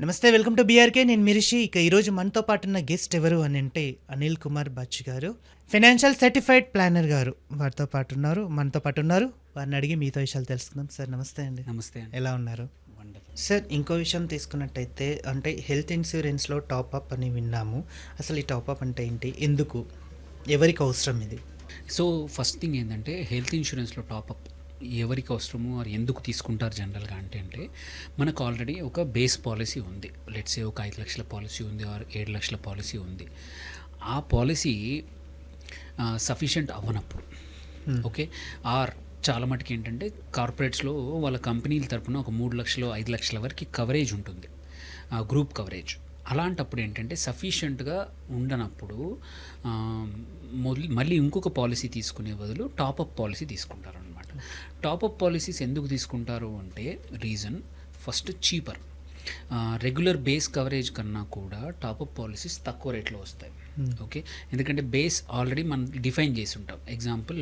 నమస్తే welcome to BRK. నేను మిరిషి ఇక ఈరోజు మనతో పాటు ఉన్న గెస్ట్ ఎవరు అని అంటే అనిల్ కుమార్ బచ్ గారు ఫైనాన్షియల్ సర్టిఫైడ్ ప్లానర్ గారు వారితో పాటు ఉన్నారు మనతో పాటు ఉన్నారు. వారిని అడిగి మీతో విషయాలు తెలుసుకుందాం. సార్ నమస్తే అండి. నమస్తే అండి. ఎలా ఉన్నారు? సార్ ఇంకో విషయం తీసుకున్నట్టయితే అంటే హెల్త్ ఇన్సూరెన్స్లో టాప్అప్ అని విన్నాము. అసలు ఈ టాప్అప్ అంటే ఏంటి? ఎందుకు? ఎవరికి అవసరం ఇది? సో ఫస్ట్ థింగ్ ఏంటంటే హెల్త్ ఇన్సూరెన్స్లో టాపప్ ఎవరికి అవసరమో వారు ఎందుకు తీసుకుంటారు జనరల్గా అంటే అంటే మనకు ఆల్రెడీ ఒక బేస్ పాలసీ ఉంది. లెట్సే ఒక ఐదు లక్షల పాలసీ ఉంది ఆర్ ఏడు లక్షల పాలసీ ఉంది. ఆ పాలసీ సఫిషియంట్ అవ్వనప్పుడు ఓకే? ఆర్ చాలా మటుకు ఏంటంటే కార్పొరేట్స్లో వాళ్ళ కంపెనీల తరపున ఒక మూడు లక్షలు ఐదు లక్షల వరకు కవరేజ్ ఉంటుంది. Group coverage. అలాంటప్పుడు ఏంటంటే సఫిషియెంట్గా ఉండనప్పుడు మళ్ళీ ఇంకొక పాలసీ తీసుకునే బదులు టాపప్ పాలసీ తీసుకుంటారు టాపప్ పాలసీస్ ఎందుకు తీసుకుంటారు అంటే reason first cheaper regular base coverage కన్నా కూడా టాపప్ పాలసీస్ తక్కువ రేట్లో వస్తాయి. ఓకే ఎందుకంటే బేస్ ఆల్రెడీ మనం డిఫైన్ చేసి ఉంటాం ఎగ్జాంపుల్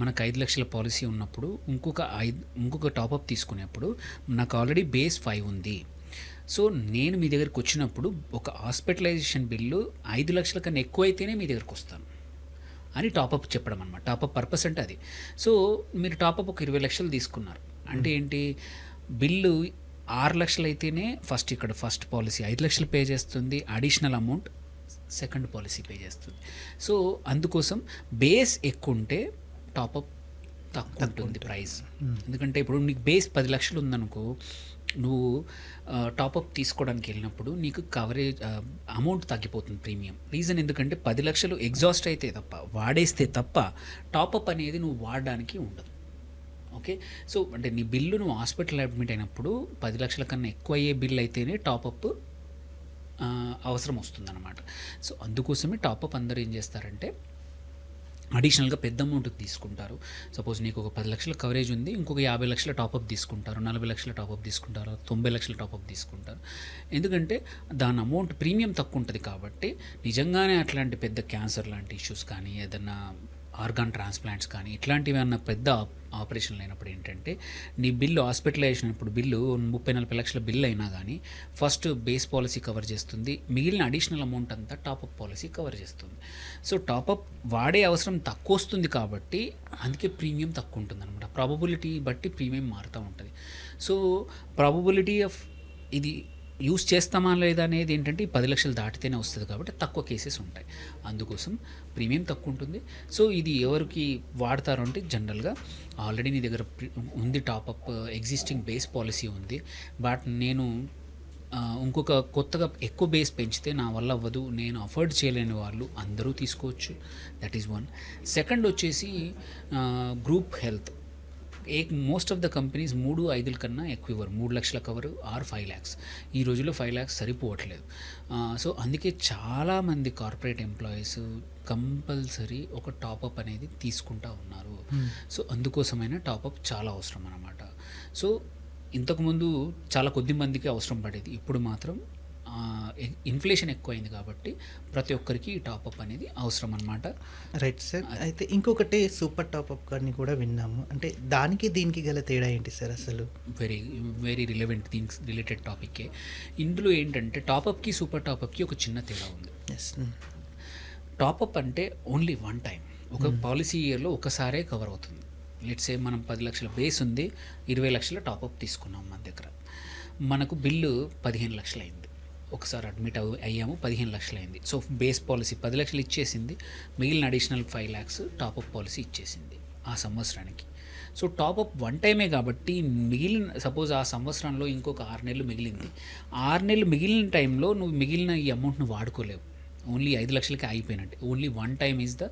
మనకు ఐదు లక్షల పాలసీ ఉన్నప్పుడు ఇంకొక ఐదు ఇంకొక టాపప్ తీసుకునేప్పుడు నాకు ఆల్రెడీ బేస్ ఫైవ్ ఉంది. సో నేను మీ దగ్గరికి వచ్చినప్పుడు ఒక హాస్పిటలైజేషన్ బిల్లు ఐదు లక్షల కన్నా ఎక్కువ అయితేనే మీ దగ్గరికి వస్తాను. అని టాపప్ చెప్పడం అనమాట టాపప్ పర్పస్ అంటే అది. సో మీరు టాపప్ ఒక ఇరవై లక్షలు తీసుకున్నారు. అంటే ఏంటి? బిల్లు ఆరు లక్షలు అయితేనే ఫస్ట్ ఇక్కడ ఫస్ట్ పాలసీ ఐదు లక్షలు పే చేస్తుంది. Additional amount second policy pay చేస్తుంది. సో అందుకోసం బేస్ ఎక్కువ ఉంటే టాపప్ తక్కువ ఉంటుంది ప్రైస్ ఎందుకంటే ఇప్పుడు నీకు బేస్ పది లక్షలు ఉందనుకో నువ్వు టాపప్ తీసుకోవడానికి వెళ్ళినప్పుడు నీకు కవరేజ్ అమౌంట్ తగ్గిపోతుంది ప్రీమియం రీజన్ ఎందుకంటే పది లక్షలు ఎగ్జాస్ట్ అయితే తప్ప వాడేస్తే తప్ప టాపప్ అనేది నువ్వు వాడడానికి ఉండదు. ఓకే సో అంటే నీ బిల్లు నువ్వు హాస్పిటల్ అడ్మిట్ అయినప్పుడు పది లక్షల కన్నా ఎక్కువ అయ్యే బిల్ అయితేనే టాపప్ అవసరం వస్తుందన్నమాట. సో అందుకోసమే టాపప్ అందరూ ఏం చేస్తారంటే అడిషనల్గా పెద్ద అమౌంట్ తీసుకుంటారు. సపోజ్ నీకు ఒక పది లక్షల కవరేజ్ ఉంది ఇంకొక యాభై లక్షల టాపప్ తీసుకుంటారు నలభై లక్షల టాపప్ తీసుకుంటారు తొంభై లక్షల టాపప్ తీసుకుంటారు. ఎందుకంటే దాని అమౌంట్ ప్రీమియం తక్కువ ఉంటుంది కాబట్టి నిజంగానే అట్లాంటి పెద్ద క్యాన్సర్ లాంటి ఇష్యూస్ కానీ ఏదన్నా ఆర్గాన్ ట్రాన్స్ప్లాంట్స్ కానీ ఇట్లాంటివి అన్న పెద్ద ఆపరేషన్లు అయినప్పుడు ఏంటంటే నీ బిల్లు హాస్పిటలైజేషన్ ఇప్పుడు బిల్లు ముప్పై నలభై లక్షల బిల్లు అయినా కానీ ఫస్ట్ బేస్ పాలసీ కవర్ చేస్తుంది మిగిలిన అడిషనల్ అమౌంట్ అంతా టాపప్ పాలసీ కవర్ చేస్తుంది. సో టాపప్ వాడే అవసరం తక్కువ వస్తుంది కాబట్టి అందుకే ప్రీమియం తక్కువ ఉంటుంది అనమాట ప్రాబబిలిటీ బట్టి ప్రీమియం మారుతూ ఉంటుంది. సో ప్రాబబిలిటీ ఆఫ్ ఇది యూస్ చేస్తామా లేదా అనేది ఏంటంటే ఈ పది లక్షలు దాటితేనే వస్తుంది కాబట్టి తక్కువ కేసెస్ ఉంటాయి. అందుకోసం ప్రీమియం తక్కువ ఉంటుంది. సో ఇది ఎవరికి వాడతారు అంటే జనరల్గా ఆల్రెడీ నీ దగ్గర ఉంది top up existing base policy ఉంది. బట్ నేను ఇంకొక కొత్తగా ఎక్కువ బేస్ పెంచితే నా వల్ల అవ్వదు. నేను అఫోర్డ్ చేయలేని వాళ్ళు అందరూ తీసుకోవచ్చు. దట్ ఈస్ వన్ సెకండ్ వచ్చేసి group health a most of the companies మూడు ఐదుల కన్నా ఎక్కువ ఇవ్వరు. మూడు లక్షల కవర్ ఆర్ ఫైవ్ ల్యాక్స్. ఈ రోజుల్లో ఫైవ్ ల్యాక్స్ సరిపోవట్లేదు. సో అందుకే చాలామంది కార్పొరేట్ ఎంప్లాయీస్ కంపల్సరీ ఒక టాపప్ అనేది తీసుకుంటా ఉన్నారు. సో అందుకోసమైన టాపప్ చాలా అవసరం అన్నమాట. సో ఇంతకుముందు చాలా కొద్ది మందికి అవసరం పడేది. ఇప్పుడు మాత్రం ఇన్ఫ్లేషన్ ఎక్కువైంది కాబట్టి ప్రతి ఒక్కరికి ఈ టాపప్ అనేది అవసరం అన్నమాట రైట్ సార్ అయితే ఇంకొకటి సూపర్ టాప్అప్ అని కూడా విన్నాము. అంటే దానికి దీనికి గల తేడా ఏంటి సార్ అసలు? Very very relevant things related టాపిక్కే ఇందులో ఏంటంటే టాపప్కి సూపర్ టాపప్కి ఒక చిన్న తేడా ఉంది. ఎస్ టాపప్ అంటే ఓన్లీ వన్ టైం ఒక పాలసీ ఇయర్లో ఒకసారే కవర్ అవుతుంది. లెట్స్ ఏ మనం పది లక్షల బేస్ ఉంది ఇరవై లక్షల టాపప్ తీసుకున్నాం మన దగ్గర. మనకు బిల్లు పదిహేను లక్షలు అయింది ఒకసారి అడ్మిట్ అవ్ అయ్యాము. పదిహేను లక్షలు అయింది. సో బేస్ పాలసీ పది లక్షలు ఇచ్చేసింది. మిగిలిన additional five lakhs top up policy ఇచ్చేసింది ఆ సంవత్సరానికి. సో టాపప్ వన్ టైమే కాబట్టి మిగిలిన సపోజ్ ఆ సంవత్సరంలో ఇంకొక ఆరు నెలలు మిగిలింది. ఆరు నెలలు మిగిలిన టైంలో నువ్వు మిగిలిన ఈ అమౌంట్ను వాడుకోలేవు. ఓన్లీ ఐదు లక్షలకి అయిపోయినట్టు. Only one time is the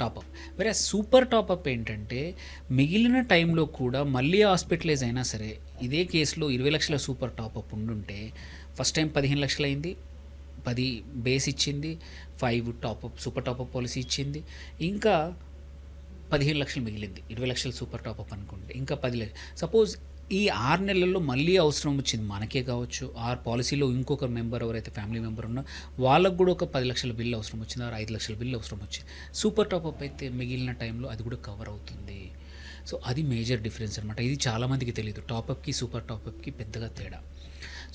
top up. వేరే సూపర్ టాపప్ ఏంటంటే మిగిలిన టైంలో కూడా మళ్ళీ హాస్పిటలైజ్ అయినా సరే ఇదే కేసులో ఇరవై లక్షల సూపర్ టాపప్ ఉండుంటే ఫస్ట్ టైం పదిహేను లక్షలు అయింది పది బేస్ ఇచ్చింది five top up super top up policy ఇచ్చింది. ఇంకా పదిహేను లక్షలు మిగిలింది ఇరవై లక్షలు సూపర్ టాపప్ అనుకుంటే ఇంకా పది లక్షలు సపోజ్ ఈ ఆరు నెలల్లో మళ్ళీ అవసరం వచ్చింది మనకే కావచ్చు. ఆరు పాలసీలో ఇంకొక మెంబర్ ఎవరైతే ఫ్యామిలీ మెంబర్ ఉన్నా వాళ్ళకు కూడా ఒక పది లక్షల బిల్లు అవసరం వచ్చింది ఆరు ఐదు లక్షల బిల్లు అవసరం వచ్చింది. సూపర్ టాపప్ అయితే మిగిలిన టైంలో అది కూడా కవర్ అవుతుంది. సో అది మేజర్ డిఫరెన్స్ అనమాట ఇది చాలామందికి తెలియదు టాపప్కి సూపర్ టాపప్కి పెద్దగా తేడా.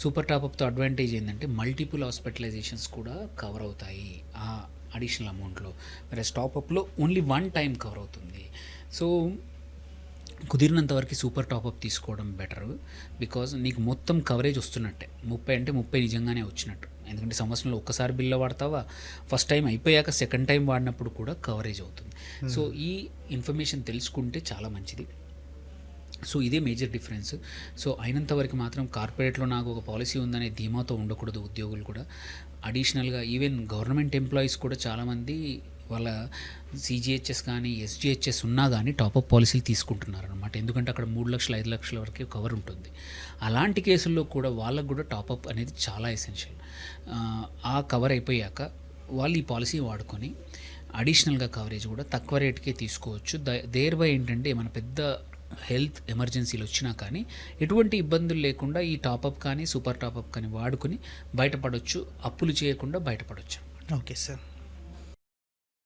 సూపర్ టాప్అప్తో అడ్వాంటేజ్ ఏంటంటే మల్టిపుల్ హాస్పిటలైజేషన్స్ కూడా కవర్ అవుతాయి ఆ అడిషనల్ అమౌంట్లో. మరి టాప్అప్లో ఓన్లీ వన్ టైం కవర్ అవుతుంది. సో కుదిరినంత వరకు సూపర్ టాప్అప్ తీసుకోవడం బెటర్. బికాజ్ నీకు మొత్తం కవరేజ్ వస్తున్నట్టే. ముప్పై అంటే ముప్పై నిజంగానే వచ్చినట్టు. ఎందుకంటే సంవత్సరంలో ఒక్కసారి బిల్లు వాడతావా? ఫస్ట్ టైం అయిపోయాక సెకండ్ టైం వాడినప్పుడు కూడా కవరేజ్ అవుతుంది. సో ఈ ఇన్ఫర్మేషన్ తెలుసుకుంటే చాలా మంచిది. సో ఇదే మేజర్ డిఫరెన్స్ సో అయినంత వరకు మాత్రం కార్పొరేట్లో నాకు ఒక పాలసీ ఉందనే ధీమాతో ఉండకూడదు ఉద్యోగులు కూడా. అడిషనల్గా ఈవెన్ గవర్నమెంట్ ఎంప్లాయీస్ కూడా చాలామంది వాళ్ళ సీజీహెచ్ఎస్ కానీ ఎస్జిహెచ్ఎస్ ఉన్నా కానీ టాపప్ పాలసీలు తీసుకుంటున్నారు అనమాట ఎందుకంటే అక్కడ మూడు లక్షలు ఐదు లక్షల వరకు కవర్ ఉంటుంది. అలాంటి కేసుల్లో కూడా వాళ్ళకు కూడా టాపప్ అనేది చాలా ఎసెన్షియల్ ఆ కవర్ అయిపోయాక వాళ్ళు ఈ పాలసీ వాడుకొని అడిషనల్గా కవరేజ్ కూడా తక్కువ రేటుకే తీసుకోవచ్చు. దేర్ బై ఏంటంటే మన పెద్ద హెల్త్ ఎమర్జెన్సీలు వచ్చినా కానీ ఎటువంటి ఇబ్బందులు లేకుండా ఈ టాపప్ కానీ సూపర్ టాపప్ కానీ వాడుకొని బయటపడవచ్చు అప్పులు చేయకుండా బయటపడవచ్చు ఓకే సార్.